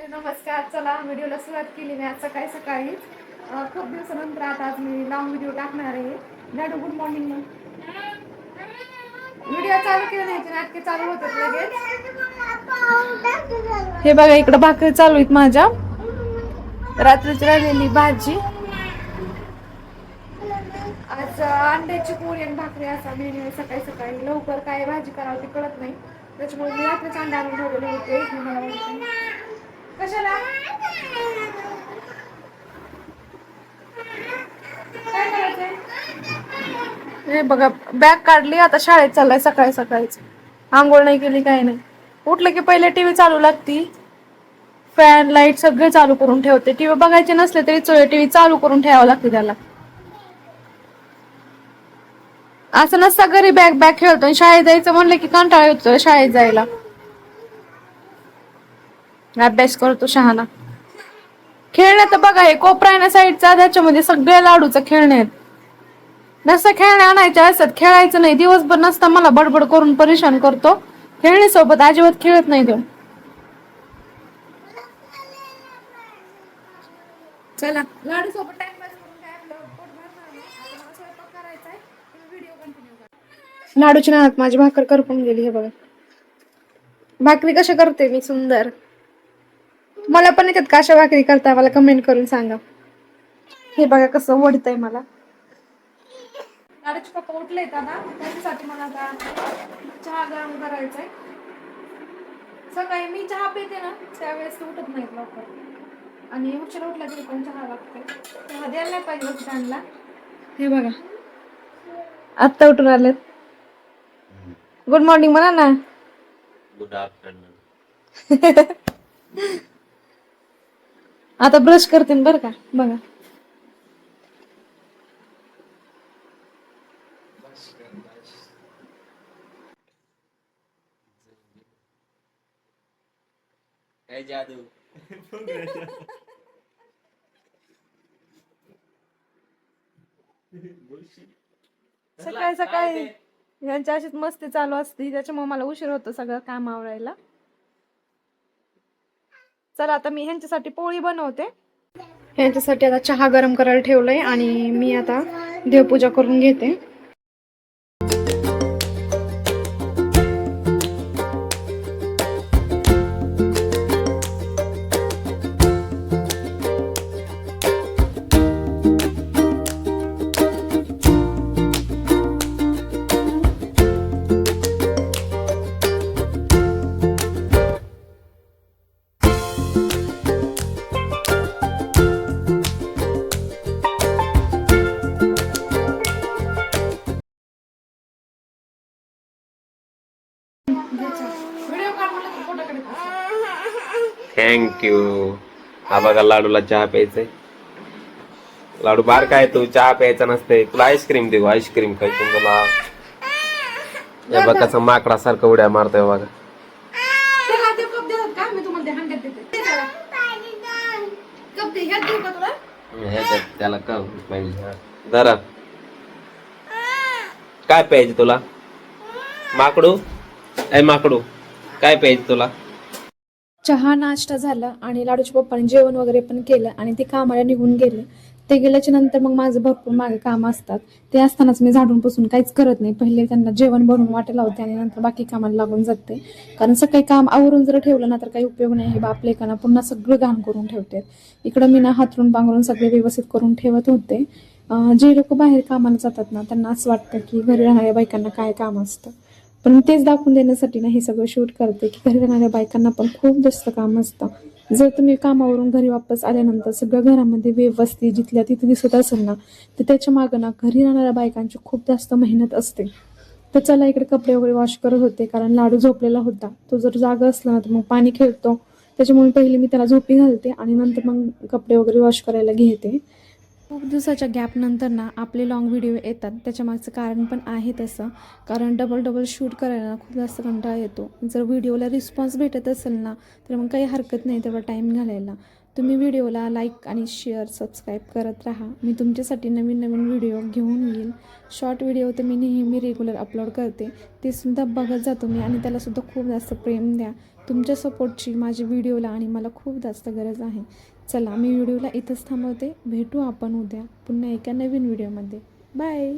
Hello नमस्कार. चला व्हिडिओला सुरुवात केली मी आज सकाळी सकाळी. खूप दिवसानंतर आता आज मी लॉंग व्हिडिओ टाकणार आहे. मॅडम गुड मॉर्निंग व्हिडिओ चालू केले नाही ते नाटके चालू होतात लगेच. हे बघा इकडं भाकरी चालू आहेत माझ्या. रात्रीची राहिलेली भाजी. आज अंड्याची पोळी आणि भाकरी असा मेन्यू आहे सकाळी सकाळी. लवकर काय भाजी करावं ते कळत नाही. त्याच्यामुळे मी रात्रीच अंडा आणून ठेवलेले होते मला माहिती कशाला? काय करायचंय? हे बघा बॅग काढली आता शाळेत चाललाय सकाळी सकाळीच. आंघोळ नाही केली काही नाही. उठलं की पहिले टीव्ही चालू लागती. फॅन लाइट सगळे चालू करून ठेवते. टीव्ही बघायचे नसले तरी टीव्ही चालू करून ठेवावं लागते त्याला. असं नसता घरी बॅग बॅग खेळतो आणि शाळेत जायचं म्हणलं की कंटाळा येतो शाळेत जायला. अभ्यास करतो शहाणा. खेळण्यात बघा हे कोपरा आहे ना साईडचा त्याच्यामध्ये सगळे लाडूचं खेळणे आहेत. नसतं खेळणे आणायचे असतात खेळायचं नाही. दिवसभर नसता मला बडबड करून परेशान करतो. खेळणी सोबत अजिबात खेळत नाही तो. चला. लाडू सोबत टाइमपास करून काय आपलं पोट भरणार नाही. आता मला स्वयंपाक करायचा आहे. तुम्ही व्हिडिओ कंटिन्यू करा. लाडूची नात माझी भाकर करपून गेली हे बघा. भाकरी कशा करते मी सुंदर. मला पण येतात का अशा भाकरी करता? मला कमेंट करून सांगा. हे बघा कसं वडतंय मला. लाडूचे पप्पा उठले दादा त्याच्यासाठी मला आता चहा गरम करायचा आहे सकाळी मी चहा पिते ना त्यावेळेस ते उठत नाहीत लवकर. आणि उशीर उठला तरी पण चहा लागते चहा द्यायला नाही पाहिजे त्यांना. हे बघा. आत्ता उठून आलेत. गुड मॉर्निंग म्हणा ना. गुड आफ्टरनून आता ब्रश करते बरं का? बघा. काय जादू. सकाळी सकाळी यांच्या अशीच मस्ती चालू असते त्याच्यामुळे मला उशीर होतो सगळं काम आवरायला. चला आता मी ह्यांच्यासाठी पोळी बनवते. ह्यांच्यासाठी आता चहा गरम करायला ठेवलंय आणि मी आता देवपूजा करून घेते. थँक्यू हा बघा लाडूला चहा प्यायचंय. लाडू बार काय तू? चहा प्यायचा नसते तुला आईस्क्रीम देऊ. आईस्क्रीम खायची तुला हे बघ कसं माकडासारखं उड्या मारतोय बघा. कप. कप त्याला का पाहिजे. जरा काय प्यायचं तुला? माकडू? ए माकडू. काय पाहिजे तुला? चहा नाश्ता झाला आणि लाडूच्या पप्पाने जेवण वगैरे पण केलं आणि ते कामाला निघून गेले. ते गेल्याच्यानंतर मग माझं भरपूर मागे काम असतात. ते असतानाच मी झाडून पुसून काहीच करत नाही. पहिले त्यांना जेवण बनवून वाटेला होते आणि नंतर बाकी कामाला लागून जाते. कारण सकाळी काम आवरून जर ठेवलं ना तर काही उपयोग नाही. हे बापले पुन्हा सगळं घाण करून ठेवते इकडं मी ना हातरून पांघरून सगळे व्यवस्थित करून ठेवत होते. जे लोक बाहेर कामाला जातात ना त्यांना असं वाटतं की घरी राहणाऱ्या बायकांना काय काम असतं. पण तेच दाखवून देण्यासाठी ना हे सगळं शूट करते की घरी राहणाऱ्या बायकांना पण खूप जास्त काम असतं. जर तुम्ही कामावरून घरी वापस आल्यानंतर सगळं घरामध्ये व्यवस्थित जिथल्या तिथे दिसत असेल ना तर त्याच्या मागं ना घरी राहणाऱ्या बायकांची खूप जास्त मेहनत असते. तर चला इकडे कपडे वगैरे वॉश करत होते कारण लाडू झोपलेला होता. तो जर जागा असला ना तर मग पाणी खेळतो. त्याच्यामुळे पहिले मी त्याला झोपी घालते आणि नंतर मग कपडे वगैरे वॉश करायला घेते. खूप दिवसाच्या गॅपनंतर ना आपले लॉंग व्हिडिओ येतात. त्याच्या मागचं कारण पण आहे तसं. कारण डबल डबल शूट करायला खूप जास्त कंटाळा येतो. जर व्हिडिओला रिस्पॉन्स भेटत असेल ना तर मग काही हरकत नाही तेवढा टाईम घालायला. तुम्ही व्हिडिओला लाईक आणि शेअर सबस्क्राईब करत राहा. मी तुमच्यासाठी नवीन नवीन व्हिडिओ घेऊन येईल. शॉर्ट व्हिडिओ तर मी नेहमी रेग्युलर अपलोड करते. ते सुद्धा बघत जातो मी आणि त्यालासुद्धा खूप जास्त प्रेम द्या. तुमच्या सपोर्टची माझ्या व्हिडिओला आणि मला खूप जास्त गरज आहे. चला मी व्हिडिओला इथंच थांबवते. भेटू आपण उद्या पुन्हा एका नवीन व्हिडिओमध्ये. बाय!